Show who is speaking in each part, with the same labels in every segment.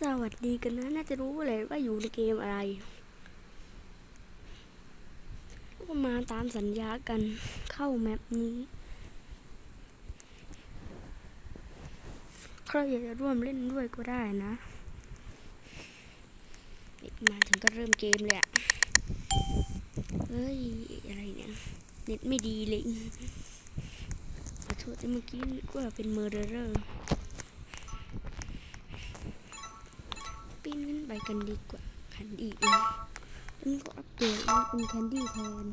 Speaker 1: สวัสดีกันนะ น่าจะรู้เลยว่าอยู่ในเกมอะไร ก็มาตามสัญญากันเข้าแมปนี้ใครอยากจะร่วมเล่นด้วยก็ได้นะมาถึงก็เริ่มเกมเลยอะเฮ้ย อะไรเนี่ย เน็ตไม่ดีเลยขอโทษที่เมื่อกี้กว่าเป็นเมอร์เดอร์ปีนขึ้นไป กันดีกว่าคันดีนะอันนี้ก็อัปเดตมาเป็นแคนดี้แทน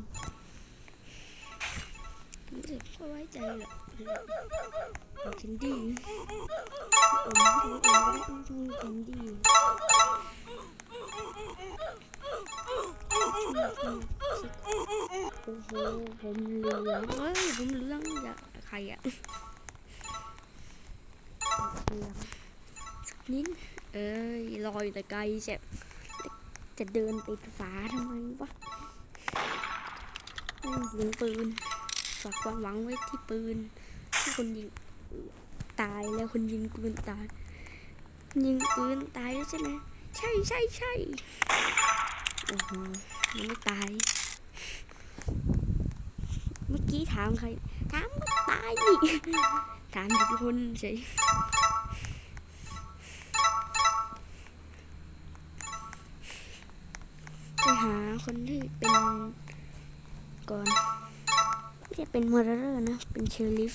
Speaker 1: รู้สึกก็ไว้ใจแหละแคนดี้อมทั้งอมทั้องแคนดี้โอ้โหผมเหลืองเฮ้ยผมเหลืองอย่าใครอะเหลืองนิด เอ้ยลอยแต่ไกลจะจะเดินติดฝาทำไมวะยิงปืนฝากความหวังไว้ที่ปืนที่คนยิงตายแล้วคนยิงปืนตาย ยิงปืนตายแล้วใช่ไหมใช่ใช่ใช่โอ้โหมันไม่ตาย เมื่อกี้ถามใคร ถามก็ตายดิถามทุกคนเฉย หาคนที่เป็นก่อนไม่ใช่เป็นมอร์เรอร์นะ เป็นเชอริฟ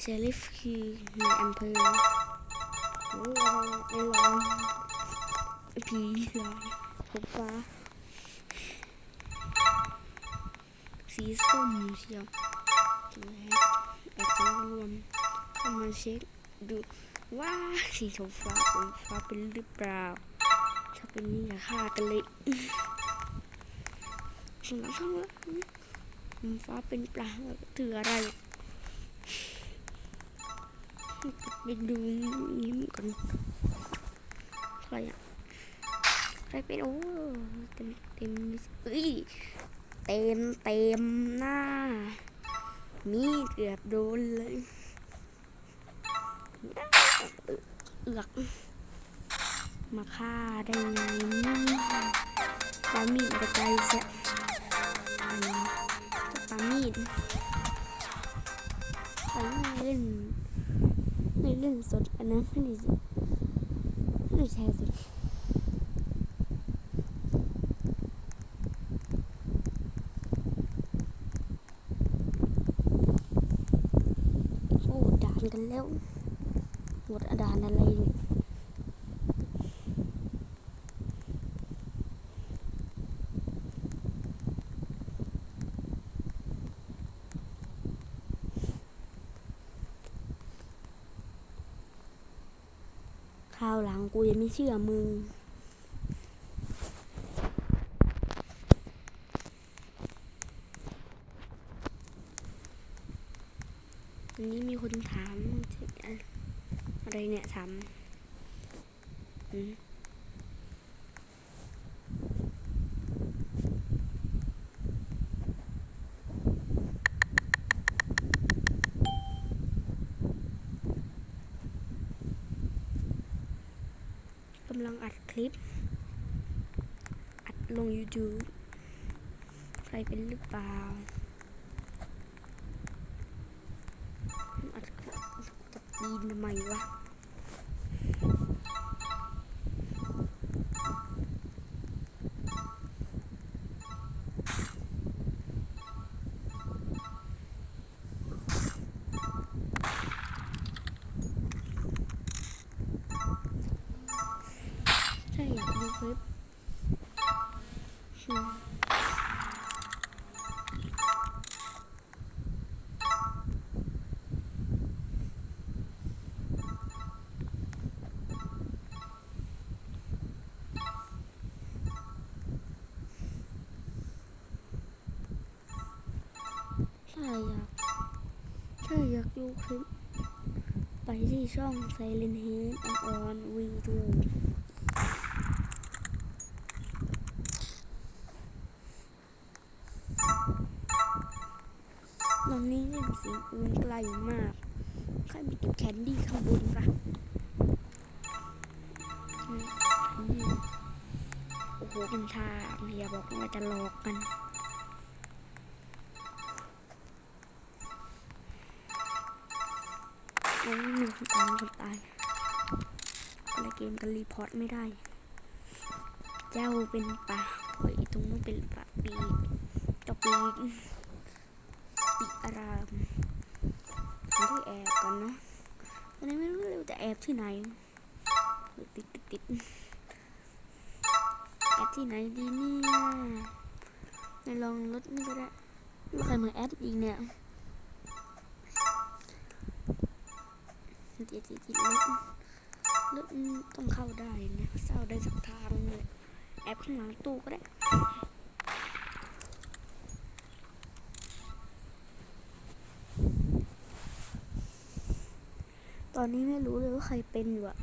Speaker 1: เชอริฟคือในอำเภอหรืออะไรไอ้ลอยผีลอยผมฟ้า สีส้มเชียวและแอดต้องรวมเข้ามาเช็คดูว่าสีชมฟ้าผมฟ้าเป็นหรือเปล่า ถ้าเป็นนี่อย่าฆ่ากันเลย ข้างหลังข้างหลังฟ้าเป็นปลาถืออะไรไปดูยิ้มก่อนใครอะใครเป็นโอ้เต็มเต็มเอ้ยเต็มเต็มหน้า มีเกือบโดนเลยเอือกมาฆ่าได้ไงนี่ปามีดไปไกลเสียอันนี้จะปา มีดไปเล่นไม่เล่นสดอันนั้นไม่ได้ไม่ได้แชร์สดโอ้ด่านกันแล้วหมดด่านอะไรเนี่ย คราวหลั งกูยังไม่เชื่อมึง วันนี้มีคนถามอะอะไรเนี่ยถามำลังอัดคลิป อัดลง YouTube ใครเป็นหรือเปล่าอัดคลิปจะปีนทำไมวะ ใช่อยากดูคลิป ชัวใช่อยากถ้าอยากดูคลิป ไปที่ช่องไซเลนเฮนออนวีดูอนนี้ได้ยินเสียงปืนไกลมากใครมีเก็บแคนดี้ข้างบนปะโอ้โหเป็นทางอย่าบอกว่าจะหลอกกันโอ้ยหนึ่งคนตายคนตายคนละเกมกันรีพอร์ตไม่ได้ เจ้าเป็นป่าโอ้ยตรงนู้นเป็นป่าปีกเจ้าปีกปีารามที่แอบก่อนนะตอนนี้ไม่รู้เลยว่าจะแอบที่ไหนติดติดติดแอบที่ไหนดีเนี่ยในลองรถนี่ก็ได้ไม่รู้ใครมาแอดอีกเนี่ยติดติดติดติดรถรถต้องเข้าได้นะเข้าได้สักทางเลยแอปข้างหลังตู้ก็ได้ อนนี้ไม่รู้เลยว่าใครเป็นอยู่อะ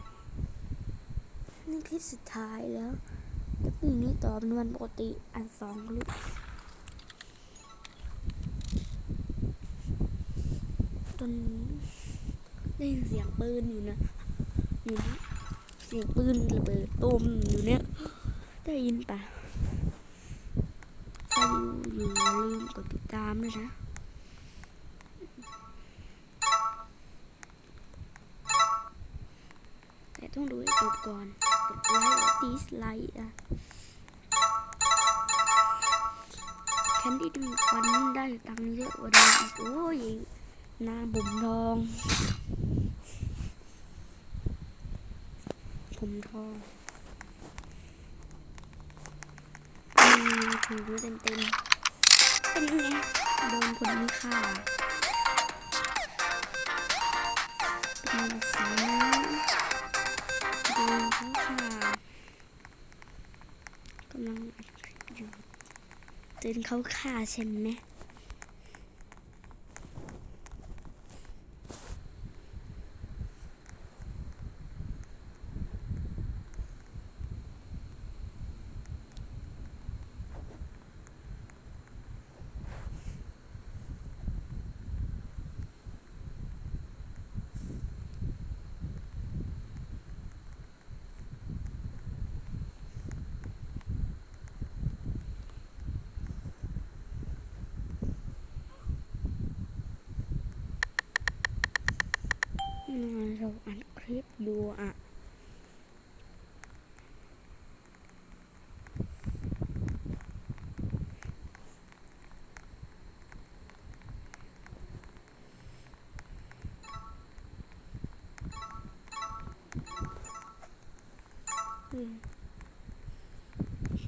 Speaker 1: นี่คลิปสุดท้ายแล้วแต่พรุ่งนี้ต่อเป็นวันปกติอันสองลูกตอนนี้ได้ยินเสียงปืนอยู่นะ อยู่นะเสียงปืนระเบิดตูมอยู่เนี่ย ได้ยินปะใครอยู่อย่าลืมกดติดตามด้วยนะ ต้องดูให้จบก่อน กดไลค์ดีสไลค์อะแคนดี้ดูวันได้ตังค์เยอะกว่าเดิมอีกโอ้ยหน้าบุ๋มทอง ผมทองอืมถือเต็มเต็มเป็นไงโดนคนนี้ฆ่าเป็นไงสาย โดนเขาฆ่ากำลังอยู่เดินเขาฆ่าใช่ไหม เราอัดคลิปอยู่อะ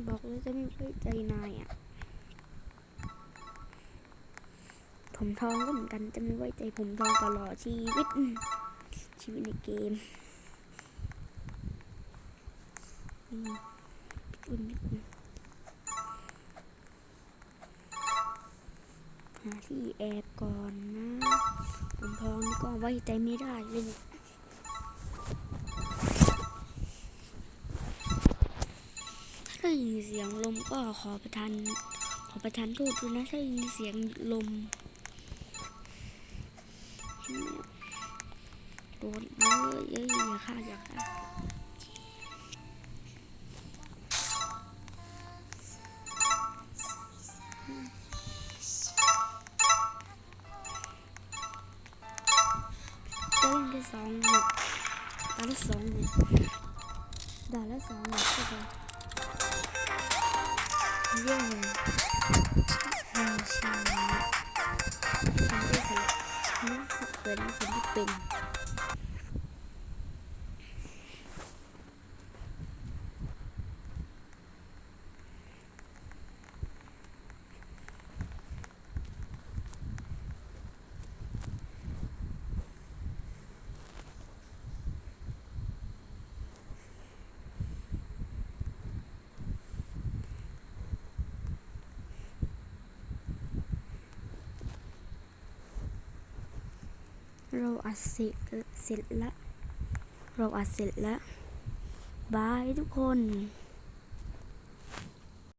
Speaker 1: บอกเลยจะไม่ไว้ใจนายอะ ผมทองก็เหมือนกันจะไม่ไว้ใจผมทองตลอดชีวิต ชีวิตในเกมอุ่นิดนหาที่แอบก่อนนะผมทองนี่ก็ไว้ใจไม่ได้เลยถ้าได้ยินเสียงลมก็ขอประทานขอประทานโทษด้วยนะถ้าได้ยินเสียงลม ดนเลยเอ้ยอย่าฆ่าอย่าฆ่าจะเล่นแค่สองหนึ่งตาละสองหนึ่งด่าละสองหนึ่งใช่ปะเยี่ยมเลยเออใช่ได้สำเร็จนี่เป็นคนที่เป็น เราอัดเสร็จเสร็จแล้วเราอัดเสร็จแล้วบายทุกคน